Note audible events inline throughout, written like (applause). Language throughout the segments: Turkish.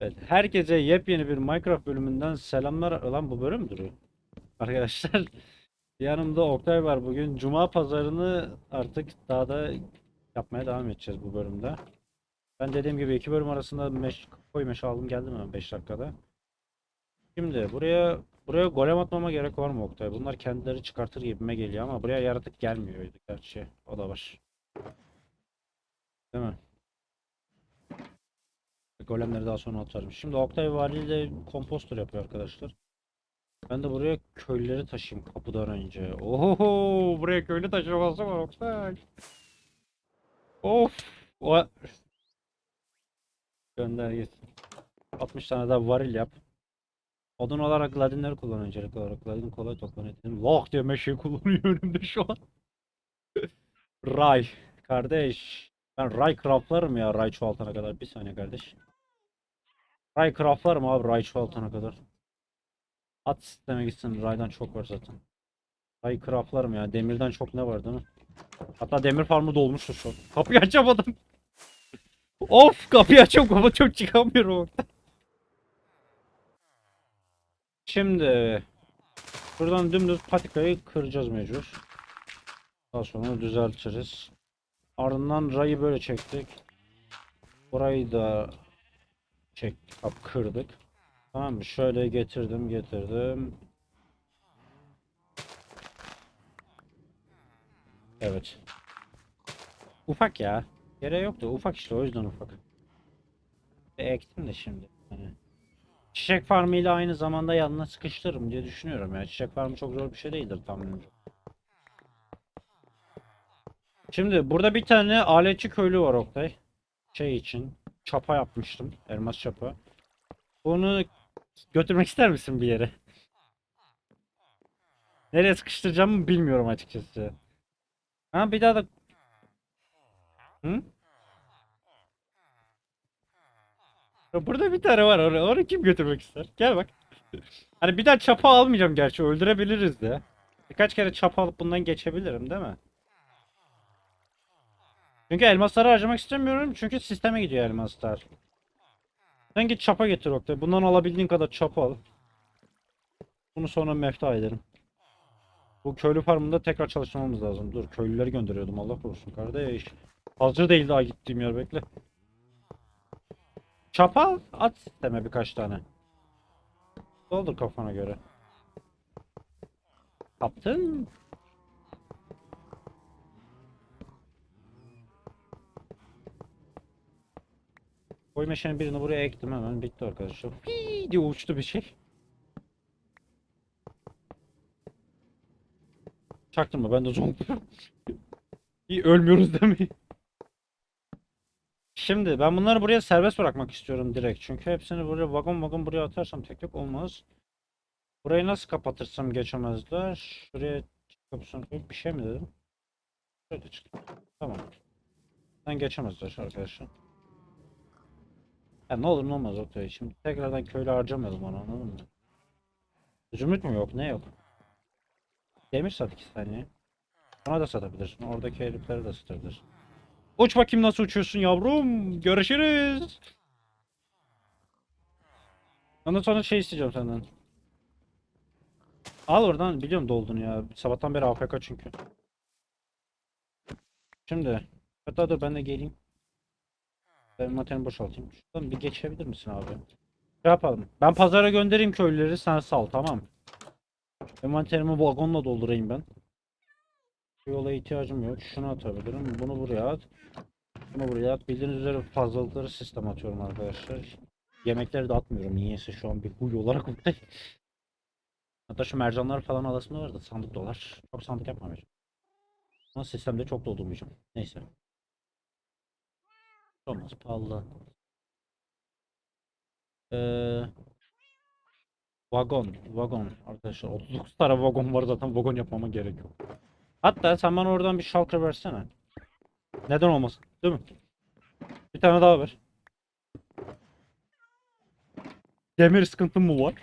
Evet, herkese yepyeni bir Minecraft bölümünden selamlar. Lan bu bölüm duruyor? Arkadaşlar (laughs) yanımda Oktay var bugün. Cuma pazarını artık daha da yapmaya devam edeceğiz bu bölümde. Ben dediğim gibi iki bölüm arasında meş, koy meşe aldım geldim hemen 5 dakikada. Şimdi buraya buraya golem atmama gerek var mı Oktay? Bunlar kendileri çıkartır gibime geliyor ama buraya yaratık gelmiyor gerçi. O da var. Değil mi? Golemleri daha sonra atarım. Şimdi Oktay valiyle komposter yapıyor arkadaşlar. Ben de buraya köylüleri taşıyayım kapıdan önce. Oho buraya köylü taşıması var Oktay. Of. O... Gönder gitsin. 60 tane daha varil yap. Odun olarak Gladinleri kullan öncelik olarak. Gladin kolay toplanıyor dedim. Loh diye meşeyi kullanıyor önümde şu an. Ray. Kardeş. Ben Ray craftlarım ya Ray çoğaltana kadar. Bir saniye kardeş. Ray craftlarım abi Ray çoğaltana kadar. At sisteme gitsin. Ray'dan çok var zaten. Ray craftlarım ya. Demirden çok ne var değil mi? Hatta demir farmı dolmuştur şu an. (laughs) Kapıyı açamadım. of kapıyı açıyorum çok çıkamıyorum orada. Şimdi buradan dümdüz patikayı kıracağız mecbur. Daha sonra düzeltiriz. Ardından rayı böyle çektik. Burayı da çektik, kap kırdık. Tamam mı? Şöyle getirdim, getirdim. Evet. Ufak ya. Yere yoktu. Ufak işte o yüzden ufak. E, ektim de şimdi. Hani. Çiçek farmı ile aynı zamanda yanına sıkıştırırım diye düşünüyorum ya. Çiçek farmı çok zor bir şey değildir tahminimce. Şimdi burada bir tane aletçi köylü var Oktay. Şey için. Çapa yapmıştım. Elmas çapa. Bunu götürmek ister misin bir yere? Nereye sıkıştıracağımı bilmiyorum açıkçası. Ha bir daha da... Hı? Burada bir tane var. Onu, onu kim götürmek ister? Gel bak. Hani bir daha çapa almayacağım gerçi. Öldürebiliriz de. Birkaç kere çapa alıp bundan geçebilirim değil mi? Çünkü elmasları harcamak istemiyorum. Çünkü sisteme gidiyor elmaslar. Sen git çapa getir Oktay. Bundan alabildiğin kadar çapa al. Bunu sonra mefta ederim. Bu köylü farmında tekrar çalışmamız lazım. Dur köylüleri gönderiyordum Allah korusun kardeş. Hazır değil daha gittiğim yer bekle. Çapa at sisteme birkaç tane. Doldur kafana göre. Kaptın. Koy meşenin birini buraya ektim hemen bitti arkadaşlar. Hii diye uçtu bir şey. Çaktırma ben de zonkluyorum. (laughs) İyi ölmüyoruz mi? Şimdi ben bunları buraya serbest bırakmak istiyorum direkt. Çünkü hepsini buraya vagon vagon buraya atarsam tek tek olmaz. Burayı nasıl kapatırsam geçemezler. Şuraya kapısını koyup bir şey mi dedim? Şöyle çık. Tamam. Ben geçemezler arkadaşlar. Ya ne olur ne olmaz Oktay. Şimdi tekrardan köylü harcamayalım onu anladın mı? Zümrüt mü yok? Ne yok? Demir sat iki saniye. Ona da satabilirsin. Oradaki herifleri de satabilirsin. Uç bakayım nasıl uçuyorsun yavrum. Görüşürüz. Ondan sonra şey isteyeceğim senden. Al oradan biliyorum doldun ya. Sabahtan beri AFK çünkü. Şimdi. Hatta dur ben de geleyim. Ben materyalimi boşaltayım. Şuradan bir geçebilir misin abi? Şey yapalım. Ben pazara göndereyim köylüleri sen sal tamam. Envanterimi vagonla doldurayım ben. Bu yola ihtiyacım yok. Şunu atabilirim. Bunu buraya at. Bunu buraya at. Bildiğiniz üzere fazlalıkları sistem atıyorum arkadaşlar. Yemekleri de atmıyorum. Niyeyse şu an bir huy olarak. (laughs) Hatta şu mercanlar falan alasımda vardı. Sandık dolar. Çok sandık yapmamayacağım. Ama sistemde çok doldurmayacağım. Neyse. Olmaz pahalı. Ee, vagon, vagon arkadaşlar 39 tane vagon var zaten vagon yapmama gerek yok. Hatta sen bana oradan bir shulker versene. Neden olmasın? Değil mi? Bir tane daha ver. Demir sıkıntım mı var?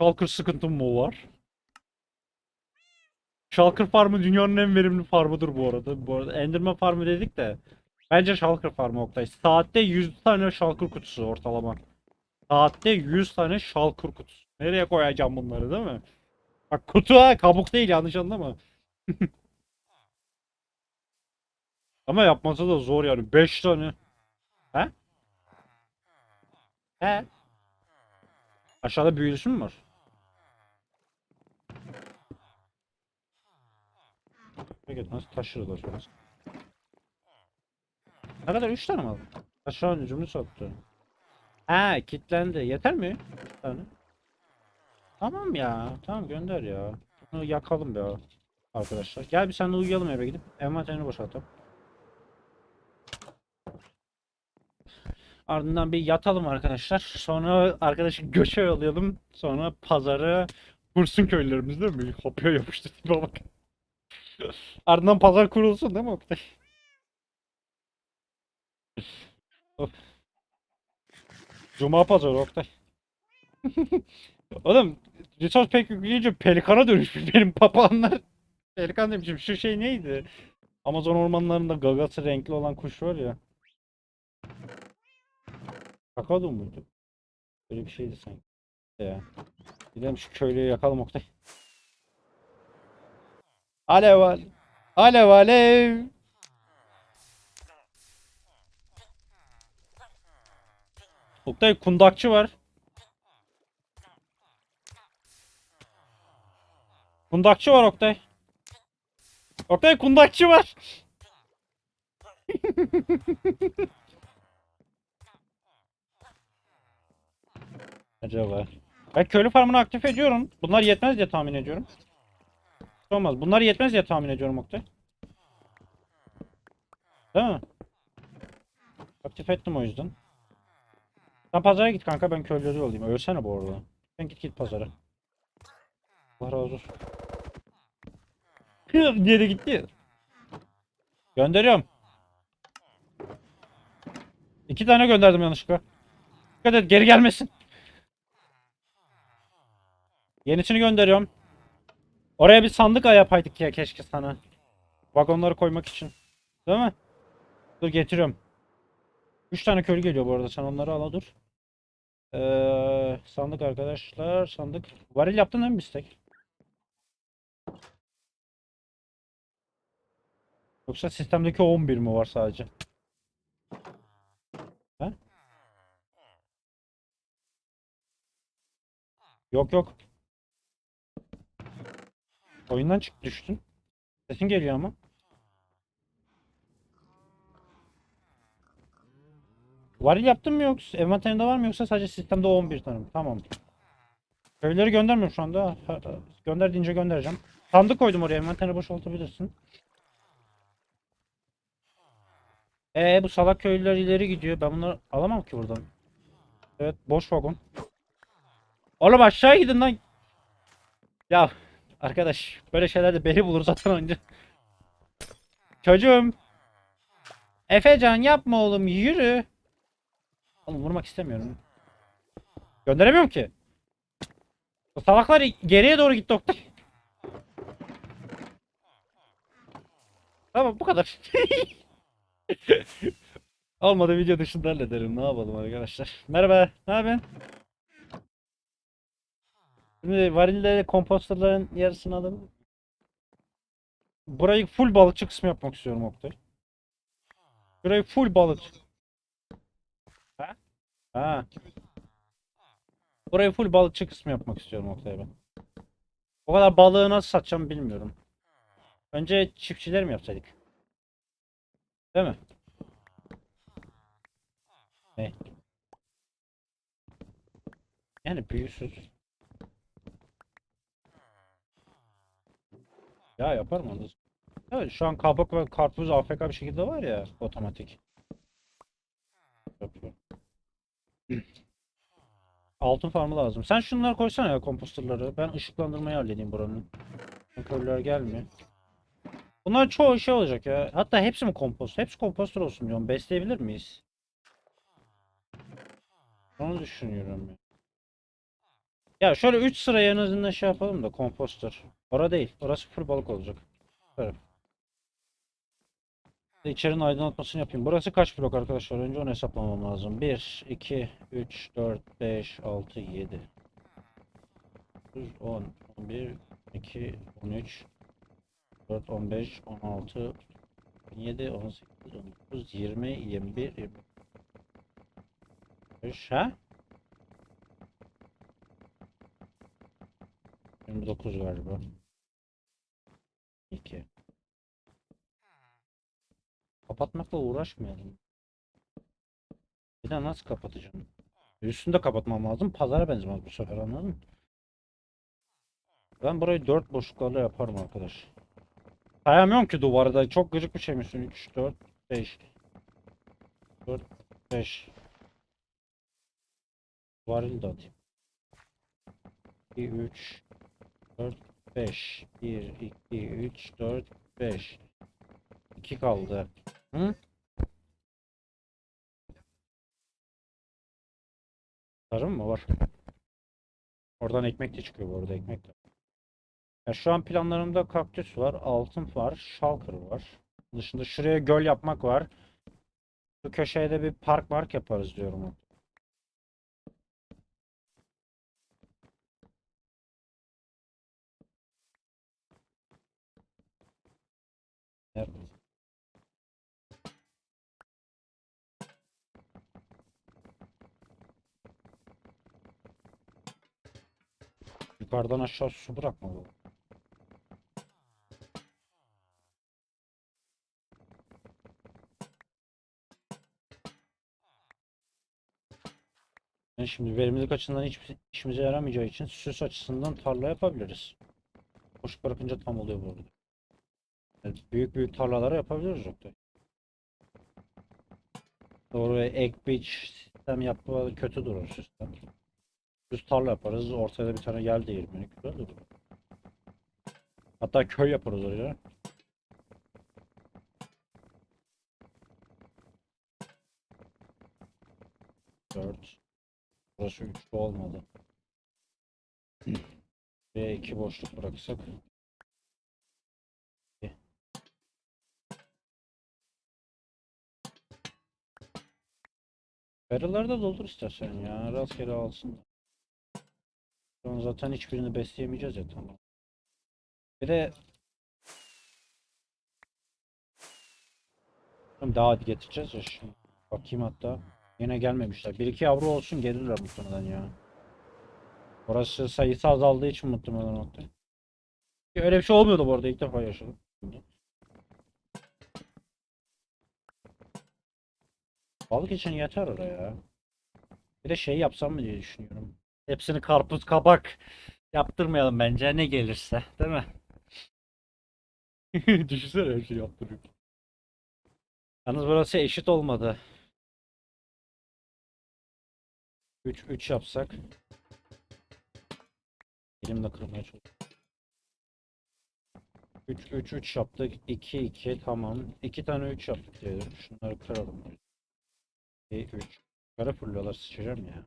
Shulker sıkıntım mı var? Shulker farmı dünyanın en verimli farmıdır bu arada. Bu arada Enderman farmı dedik de Bence Shulker farmı Oktay. Saatte 100 tane Shulker kutusu ortalama. Saatte 100 tane Shulker kutusu. Nereye koyacağım bunları değil mi? Bak kutu ha kabuk değil yanlış anlama. (laughs) Ama yapması da zor yani. 5 tane. He? He? Aşağıda büyülüsü mü var? Nasıl taşırlar şurası? Ne kadar? 3 tane mi aldın? Aşağı hücumunu soktu. Ha kilitlendi. Yeter mi? 3 tane. Tamam ya. Tamam gönder ya. Bunu yakalım be. Arkadaşlar. Gel bir sen de uyuyalım eve gidip. Envanterini boşaltalım. Ardından bir yatalım arkadaşlar. Sonra arkadaşı göçe yollayalım. Sonra pazarı kursun köylülerimiz değil mi? Kopya yapıştı bak. Ardından pazar kurulsun değil mi Oktay? (laughs) Cuma pazarı Oktay. (laughs) Oğlum resource pek yükleyince pelikana dönüşmüş benim papağanlar. (laughs) Pelikan demişim şu şey neydi? Amazon ormanlarında gagası renkli olan kuş var ya. Kakadu muydu? Böyle bir şeydi sanki. Ya. Gidelim şu köylüyü yakalım Oktay. Alev alev. Alev alev. Oktay kundakçı var. Kundakçı var Oktay. Oktay kundakçı var. (laughs) Acaba. Ben köylü farmını aktif ediyorum. Bunlar yetmez diye tahmin ediyorum. Olmaz. Bunlar yetmez diye tahmin ediyorum Oktay. Değil mi? Aktif ettim o yüzden. Sen pazara git kanka ben köylüleri olayım. Ölsene bu arada. Sen git git pazara. Allah razı olsun. De gitti. Gönderiyorum. İki tane gönderdim yanlışlıkla. Dikkat et geri gelmesin. Yenisini gönderiyorum. Oraya bir sandık ay yapaydık ya keşke sana. Vagonları koymak için. Değil mi? Dur getiriyorum. 3 tane köylü geliyor bu arada. Sen onları al dur. Ee, sandık arkadaşlar. Sandık. Varil yaptın değil mi bistek? Yoksa sistemdeki 11 mi var sadece? He? Yok yok. Oyundan çık düştün. Sesin geliyor ama. Varil yaptın mı yoksa envanterinde var mı yoksa sadece sistemde 11 tane mi? Tamam. Köyleri göndermiyorum şu anda. Gönder deyince göndereceğim. Sandık koydum oraya. Envanterini boşaltabilirsin. Ee bu salak köylüler ileri gidiyor. Ben bunları alamam ki buradan. Evet boş vagon. Oğlum aşağı gidin lan. Ya arkadaş böyle şeylerde beni bulur zaten önce. Çocuğum. Efecan yapma oğlum yürü. Oğlum vurmak istemiyorum. Gönderemiyorum ki. O salaklar geriye doğru gitti Oktay. Tamam bu kadar. (laughs) Olmadı video dışında hallederim. Ne yapalım arkadaşlar. Merhaba. Ne yapıyorsun? Şimdi varilleri kompostörlerin yarısını alalım. Burayı full balıkçı kısmı yapmak istiyorum Oktay. Burayı full balıkçı. Ha? Ha. Burayı full balıkçı kısmı yapmak istiyorum Oktay ben. O kadar balığı nasıl satacağım bilmiyorum. Önce çiftçiler mi yapsaydık? Değil mi? Ne? Yani büyüsüz. Ya yaparım onu. Evet şu an kabak ve karpuz AFK bir şekilde var ya otomatik. Altın farmı lazım. Sen şunları koysana ya komposterları. Ben ışıklandırmayı halledeyim buranın. Körler gelmiyor. Bunlar çoğu şey olacak ya. Hatta hepsi mi kompost? Hepsi komposter olsun diyorum. Besleyebilir miyiz? Onu düşünüyorum ya. Ya şöyle 3 sıraya en azından şey yapalım da komposter. Ora değil. Orası full balık olacak. Evet. İçerinin aydınlatmasını yapayım. Burası kaç blok arkadaşlar? Önce onu hesaplamam lazım. 1, 2, 3, 4, 5, 6, 7. 10, 11, 12, 13, 4, 15, 16, 17, 18, 19, 20, 21, 25. Ha? 29 galiba. 2. Kapatmakla uğraşmayalım. Bir de nasıl kapatacağım? Üstünü de kapatmam lazım. Pazara benzemez bu sefer anladın mı? Ben burayı 4 boşluklarla yaparım arkadaş. Sayamıyorum ki duvarı da. Çok gıcık bir şeymişsin. 3, 4, 5. 4, 5. Varil de atayım. 2, 3, 4, 5. 1, 2, 3, 4, 5. 2 kaldı. Hı? Tarım mı var? Oradan ekmek de çıkıyor bu arada ekmek de. Ya şu an planlarımda kaktüs var, altın var, şalkır var. Dışında şuraya göl yapmak var. Şu köşeye de bir park mark yaparız diyorum. Evet. Yukarıdan aşağı su bırakma bu. Yani şimdi verimlilik açısından hiçbir işimize yaramayacağı için süs açısından tarla yapabiliriz. Boş bırakınca tam oluyor bu arada. Büyük büyük tarlaları yapabiliriz yoksa. Doğru ek biç sistem yapma kötü durur sistem. Düz tarla yaparız. Ortaya bir tane yel değirmeni. Güzel olur. Hatta köy yaparız oraya. Dört. Burası üçlü olmadı. Ve iki boşluk bıraksak. Barrel'ları da doldur istersen ya. Rastgele alsın. Şu zaten hiçbirini besleyemeyeceğiz ya tamam. Bir de daha hadi getireceğiz ya şimdi. Bakayım hatta. Yine gelmemişler. Bir iki yavru olsun gelirler muhtemelen ya. Orası sayısı azaldığı için muhtemelen nokta. Öyle bir şey olmuyordu bu arada ilk defa yaşadım. Balık için yeter oraya. Bir de şey yapsam mı diye düşünüyorum. Hepsini karpuz kabak yaptırmayalım bence ne gelirse değil mi? (laughs) Düşünsene her şeyi yaptırıyor. Yalnız burası eşit olmadı. 3 3 yapsak. Elimle kırmaya çalışıyorum. 3 3 3 yaptık. 2 2 tamam. 2 tane 3 yaptık diyelim. Şunları kıralım. 2 3. Kara fırlıyorlar sıçacağım ya.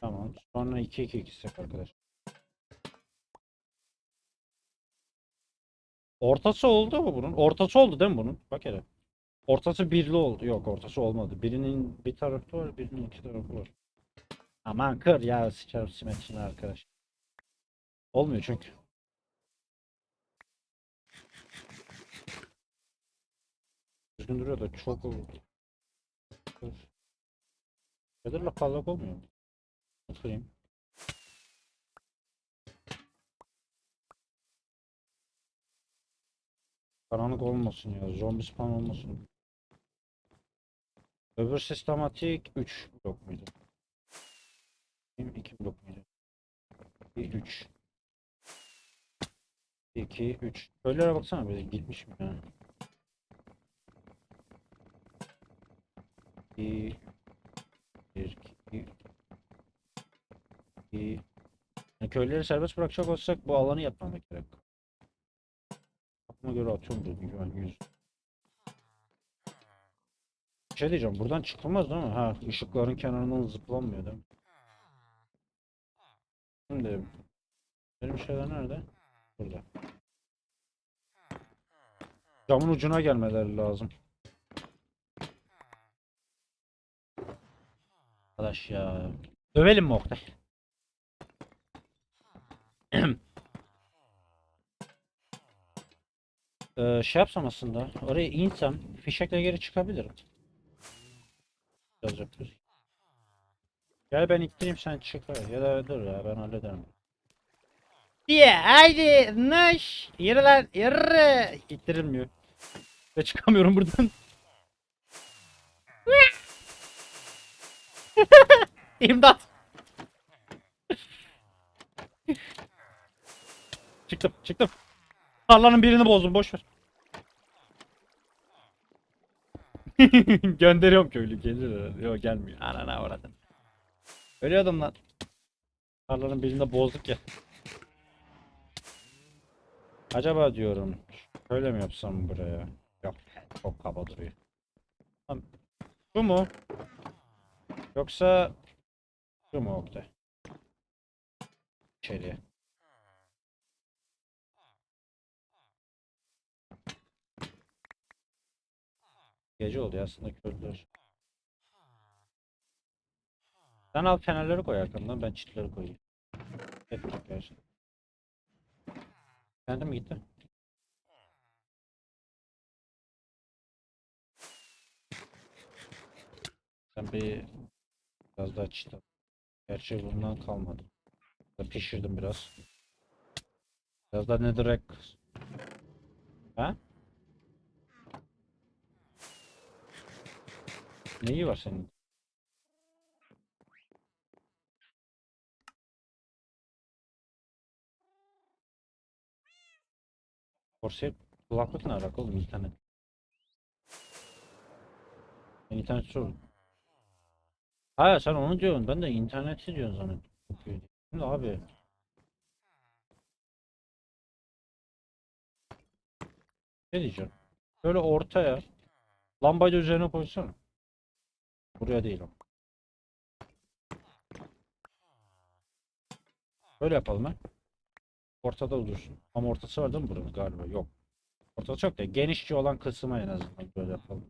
Tamam. Sonra 2 2 2 arkadaş. Ortası oldu mu bunun? Ortası oldu değil mi bunun? Bak hele. Ortası birli oldu. Yok ortası olmadı. Birinin bir tarafı var, birinin iki tarafı var. Aman kır ya sıçarım simetrini arkadaş. Olmuyor çünkü. Düzgün duruyor da çok oldu. Feather'la parlak olmuyor mu? Kırayım. Karanlık olmasın ya. Zombi spawn olmasın. Öbür sistematik 3 blok muydu? 2 blok muydu? 3 2 3 Köylere baksana böyle gitmiş mi ya? 2 1 2 2 yani köyleri serbest bırakacak olsak bu alanı yapmamak gerek. Aklıma göre atıyorum dedim güven 100. Bir şey diyeceğim buradan çıkılmaz değil mi? Ha ışıkların kenarından zıplanmıyor değil mi? Şimdi benim şeyler nerede? Burada. Camın ucuna gelmeleri lazım. Arkadaş ya. Dövelim mi Oktay? (clears throat) Ee, şey yapsam aslında. Oraya insem fişekle geri çıkabilirim. Biraz yapıyoruz. Gel ben ittireyim sen çık. Ya da dur ya ben hallederim. Diye haydi naş yürü lan yürü. İttirilmiyor. Ve çıkamıyorum buradan. İmdat. çıktım çıktım. Tarlanın birini bozdum boş ver. (laughs) Gönderiyorum köylü gelir. Yok gelmiyor. Anana uğradım. Ölüyordum lan. Tarlanın birinde bozduk ya. Acaba diyorum şöyle mi yapsam buraya? Yok çok kaba duruyor. Bu mu? Yoksa şu mu Oktay? İçeriye. Gece oldu ya aslında köylüler. Sen al fenerleri koy arkamdan ben çitleri koyayım. Hep beklersin. Kendi mi gitti? Sen bir biraz daha çit al. Gerçi bundan kalmadı. Pişirdim biraz. Biraz da netherrack. Ha? Neyi var senin? Corsair kulaklık ne alaka oğlum internet? Ben sorun. Hayır sen onu diyorsun. Ben de interneti diyorsun zannettim. Okey. Şimdi abi. Ne diyeceğim? Böyle ortaya lambayı da üzerine koysana. Buraya değil o. Böyle yapalım ha. Ortada dursun. Ama ortası var değil mi buranın galiba? Yok. Ortası çok da genişçe olan kısmı en azından böyle yapalım.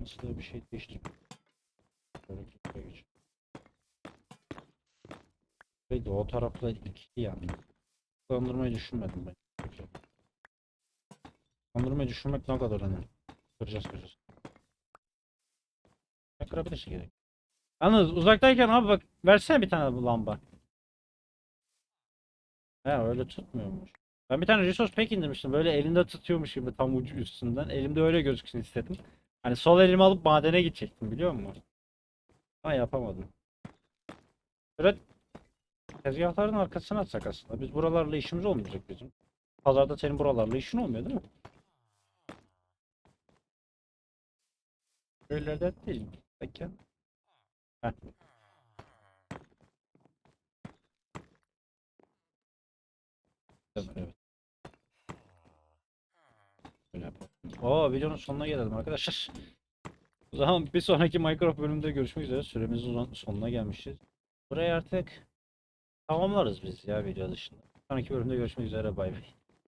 Nasıl bir şey değişti. Böyle köşeye geç. Ve o tarafla ikili yani. Dondurmayı düşünmedim ben. Peki. Dondurmayı düşünmek ne kadar önemli. Kıracağız kıracağız. Ne kırabilirsin gerek. Yalnız uzaktayken abi bak versene bir tane bu lamba. He öyle tutmuyormuş. Ben bir tane resource pack indirmiştim. Böyle elinde tutuyormuş gibi tam ucu üstünden. Elimde öyle gözüksün istedim. Hani sol elimi alıp madene gidecektim biliyor musun? Ama yapamadım. Böyle tezgahların arkasına atsak aslında. Biz buralarla işimiz olmayacak bizim. Pazarda senin buralarla işin olmuyor değil mi? Öyle değil. Peki. Heh. Evet. Böyle yapalım. Oo videonun sonuna gelelim arkadaşlar. O zaman bir sonraki Minecraft bölümünde görüşmek üzere. Süremizin son- sonuna gelmişiz. Burayı artık tamamlarız biz ya video dışında. Sonraki bölümde görüşmek üzere bay bay.